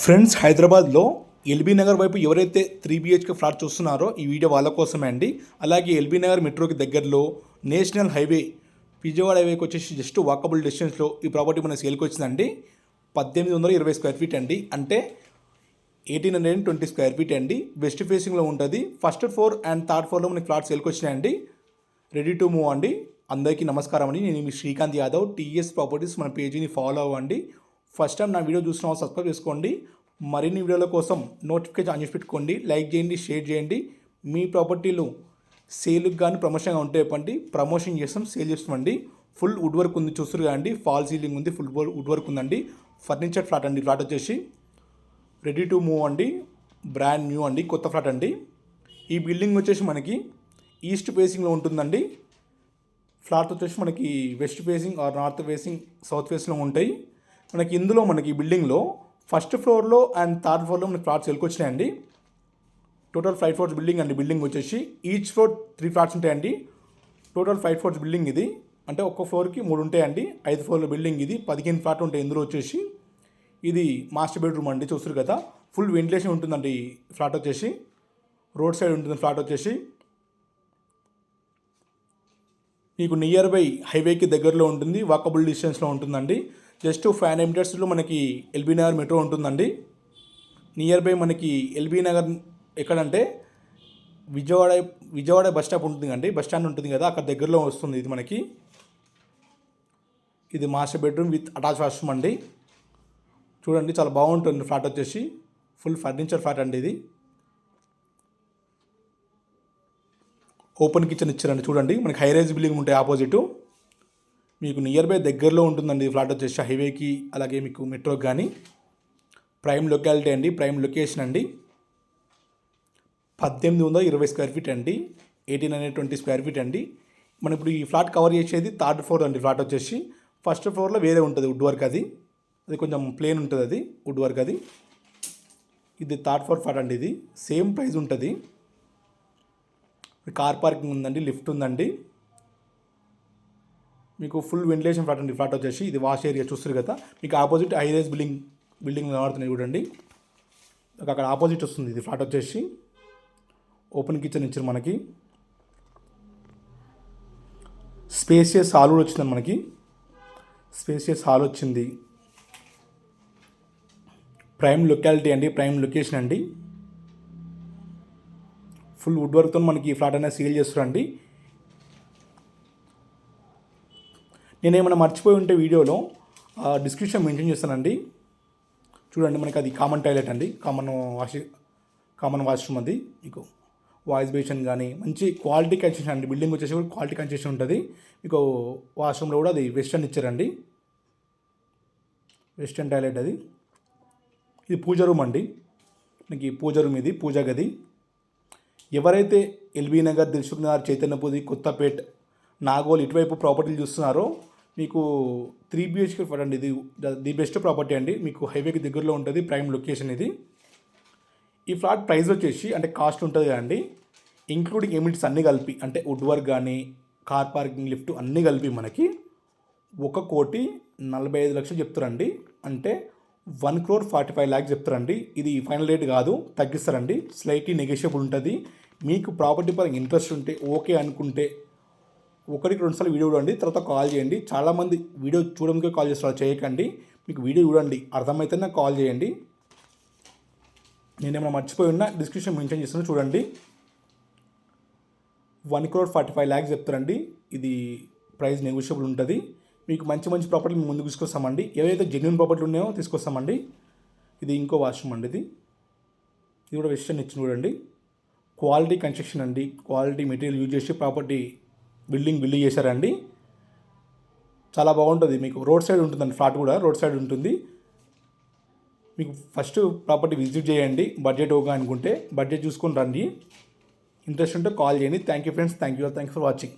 Friends హైదరాబాద్లో LB Nagar వైపు ఎవరైతే త్రీ బిహెచ్కే ఫ్లాట్ చూస్తున్నారో ఈ వీడియో వాళ్ళ కోసమే అండి. అలాగే ఎల్బీ నగర్ మెట్రోకి దగ్గరలో నేషనల్ హైవే విజయవాడ హైవేకి వచ్చేసి జస్ట్ వాకబుల్ డిస్టెన్స్లో ఈ ప్రాపర్టీ మన సేల్కి వచ్చిందండి. పద్దెనిమిది వందల ఇరవై స్క్వేర్ ఫీట్ అండి. అంటే eighteen hundred and twenty square feet అండి. వెస్ట్ ఫేసింగ్లో ఉంటుంది. ఫస్ట్ ఫ్లోర్ అండ్ థర్డ్ ఫ్లోర్లో మనకి ఫ్లాట్స్ సేల్కి వచ్చినాయండి. రెడీ టు మూవ్ అండి. అందరికీ నమస్కారం అండి. నేను మీ శ్రీకాంత్ యాదవ్ టీఎస్ ప్రాపర్టీస్ మన పేజీని ఫాలో అవ్వండి. ఫస్ట్ టైం నా వీడియో చూసిన వాళ్ళు సబ్స్క్రైబ్ చేసుకోండి. మరిన్ని వీడియోల కోసం నోటిఫికేషన్ ఆన్ చేసి పెట్టుకోండి. లైక్ చేయండి షేర్ చేయండి. మీ ప్రాపర్టీలు సేల్కి కానీ ప్రమోషన్గా ఉంటే చెప్పండి. ప్రమోషన్ చేస్తాం సేల్ చేస్తామండి ఫుల్ వుడ్ వర్క్ ఉంది చూస్తారు కదండి. ఫాల్ సీలింగ్ ఉంది ఫుల్ వుడ్ వర్క్ ఉందండి. ఫర్నిచర్ ఫ్లాట్ అండి ఫ్లాట్ వచ్చేసి. రెడీ టు మూవ్ అండి. బ్రాండ్ న్యూ అండి కొత్త ఫ్లాట్ అండి. ఈ బిల్డింగ్ వచ్చేసి మనకి ఈస్ట్ ఫేసింగ్లో ఉంటుందండి. ఫ్లాట్ వచ్చేసి మనకి west facing or north facing south ఫేసింగ్లో ఉంటాయి. మనకి ఇందులో మనకి ఈ బిల్డింగ్లో ఫస్ట్ ఫ్లోర్లో అండ్ థర్డ్ ఫ్లోర్లో మనకి ఫ్లాట్స్ వెళ్ళుకొచ్చినాయండి టోటల్ ఫైవ్ ఫ్లోర్స్ బిల్డింగ్ అండి బిల్డింగ్ వచ్చేసి ఈచ్ ఫ్లోర్ త్రీ ఫ్లాట్స్ ఉంటాయండి. టోటల్ ఫైవ్ ఫ్లోర్స్ బిల్డింగ్ ఇది. అంటే ఒక్క ఫ్లోర్కి మూడు ఉంటాయండి. ఐదు ఫ్లోర్ల బిల్డింగ్ ఇది. పదిహేను ఫ్లాట్ ఉంటాయి ఇందులో వచ్చేసి. ఇది మాస్టర్ బెడ్రూమ్ అండి చూస్తారు కదా. ఫుల్ వెంటిలేషన్ ఉంటుందండి ఫ్లాట్ వచ్చేసి. రోడ్ సైడ్ ఉంటుంది ఫ్లాట్ వచ్చేసి. మీకు నియర్ బై హైవేకి దగ్గరలో ఉంటుంది. వాకబుల్ డిస్టెన్స్లో ఉంటుందండి. జస్ట్ ఫైవ్ హండ్రెడ్ మీటర్స్లో మనకి ఎల్బీ నగర్ మెట్రో ఉంటుందండి. నియర్ బై మనకి ఎల్బీ నగర్ ఎక్కడంటే విజయవాడ విజయవాడ బస్ స్టాప్ ఉంటుంది అండి బస్ స్టాండ్ ఉంటుంది కదా అక్కడ దగ్గరలో వస్తుంది ఇది మనకి. ఇది master bedroom with attach washroom అండి. చూడండి చాలా బాగుంటుంది ఫ్లాట్ వచ్చేసి. ఫుల్ ఫర్నిచర్ ఫ్లాట్ అండి ఇది. ఓపెన్ కిచెన్ ఇచ్చారండి చూడండి. మనకి హై రైజ్ బిల్డింగ్ ఉంటాయి ఆపోజిట్. మీకు నియర్ బై దగ్గరలో ఉంటుందండి ఈ ఫ్లాట్ వచ్చేసి హైవేకి అలాగే మీకు మెట్రోకి కానీ ప్రైమ్ లొకాలిటీ అండి ప్రైమ్ లొకేషన్ అండి. పద్దెనిమిది వందల ఇరవై స్క్వేర్ ఫీట్ అండి eighteen hundred twenty square feet అండి. మనం ఇప్పుడు ఈ ఫ్లాట్ కవర్ చేసేది థర్డ్ ఫ్లోర్ అండి ఫ్లాట్ వచ్చేసి. ఫస్ట్ ఫ్లోర్లో వేరే ఉంటుంది వుడ్ వర్క్ అది. అది కొంచెం ప్లేన్ ఉంటుంది అది వుడ్ వర్క్ అది. ఇది థర్డ్ ఫ్లోర్ ఫ్లాట్ అండి ఇది. సేమ్ ప్రైస్ ఉంటుంది. కార్ పార్కింగ్ ఉందండి లిఫ్ట్ ఉందండి. మీకు ఫుల్ వెంటిలేషన్ ఫ్లాట్ అండి. ఫ్లాట్ వచ్చేసి ఇది వాష్ ఏరియా చూస్తారు కదా. మీకు ఆపోజిట్ ఐరేజ్ బిల్డింగ్ బిల్డింగ్ కనబడుతున్నాయి చూడండి. అక్కడ ఆపోజిట్ వస్తుంది ఇది. ఫ్లాట్ వచ్చేసి ఓపెన్ కిచెన్ ఇచ్చారు మనకి. స్పేసియస్ హాల్ కూడా వచ్చింది మనకి. స్పేసియస్ హాల్ వచ్చింది. ప్రైమ్ లొకాలిటీ అండి. ప్రైమ్ లొకేషన్ అండి. ఫుల్ వుడ్ వర్క్తో మనకి ఈ ఫ్లాట్ అనేది సేల్ చేస్తారండి నేను ఏమైనా మర్చిపోయి ఉంటే వీడియోలో డిస్క్రిప్షన్ మెన్షన్ చేస్తానండి. చూడండి మనకి అది కామన్ టాయిలెట్ అండి. కామన్ వాష్ కామన్ వాష్రూమ్ అది మీకు వాయిస్ బేషన్ కానీ మంచి క్వాలిటీ కన్సెషన్ అండి. బిల్డింగ్ వచ్చేసి కూడా క్వాలిటీ కన్సెషన్ ఉంటుంది. మీకు వాష్రూమ్లో కూడా అది వెస్టర్న్ ఇచ్చారండి. వెస్టర్న్ టాయిలెట్ అది. ఇది పూజ రూమ్ అండి. మీకు పూజ రూమ్ ఇది పూజ గది. ఎవరైతే ఎల్బీ నగర్ దిల్సుఖ్ నగర్ చైతన్యపూది కొత్తపేట్ నాగోల్ ఇటువైపు ప్రాపర్టీలు చూస్తున్నారో మీకు త్రీ బిహెచ్కే పడండి. ఇది ది బెస్ట్ ప్రాపర్టీ అండి. మీకు హైవేకి దగ్గరలో ఉంటుంది ప్రైమ్ లొకేషన్ ఇది. ఈ ఫ్లాట్ ప్రైస్ వచ్చేసి అంటే కాస్ట్ ఉంటుంది కదండి. ఇంక్లూడింగ్ ఎమిట్స్ అన్నీ కలిపి అంటే వుడ్ వర్క్ కానీ కార్ పార్కింగ్ లిఫ్ట్ అన్నీ కలిపి మనకి ఒక కోటి నలభై ఐదు లక్షలు చెప్తారండి. అంటే one crore forty five lakhs చెప్తారండి. ఇది ఫైనల్ రేట్ కాదు తగ్గిస్తారండి. స్లైట్లీ నెగోషియబుల్ ఉంటుంది. మీకు ప్రాపర్టీ పరంగా ఇంట్రెస్ట్ ఉంటే ఓకే అనుకుంటే ఒకటికి రెండుసార్లు వీడియో చూడండి తర్వాత కాల్ చేయండి. చాలామంది వీడియో చూడడానికే కాల్ చేస్తారు చేయకండి. మీకు వీడియో చూడండి అర్థమైతేనే కాల్ చేయండి. నేను ఏమైనా మర్చిపోయి ఉన్నా డిస్క్రిప్షన్ మెన్షన్ చేస్తున్నా చూడండి. One crore forty five lakhs చెప్తారండి. ఇది ప్రైస్ నెగోషియబుల్ ఉంటుంది. మీకు మంచి మంచి ప్రాపర్టీ మేము ముందుకు తీసుకొస్తామండి. ఏవైతే జెన్యున్ ప్రాపర్టీలు ఉన్నాయో తీసుకొస్తామండి. ఇది ఇంకో వాష్రూమ్ అండి ఇది. ఇది కూడా వెస్టర్న్ ఇచ్చిన చూడండి. క్వాలిటీ కన్స్ట్రక్షన్ అండి. క్వాలిటీ మెటీరియల్ యూజ్ చేసి ప్రాపర్టీ బిల్డింగ్ బిల్డ్ చేశారండి. చాలా బాగుంటుంది. మీకు రోడ్ సైడ్ ఉంటుందండి ఫ్లాట్ కూడా రోడ్ సైడ్ ఉంటుంది. మీకు ఫస్ట్ ప్రాపర్టీ విజిట్ చేయండి బడ్జెట్ ఓగా అనుకుంటే. బడ్జెట్ చూసుకొని రండి. ఇంట్రెస్ట్ ఉంటే కాల్ చేయండి. Thank you friends thank you thanks for watching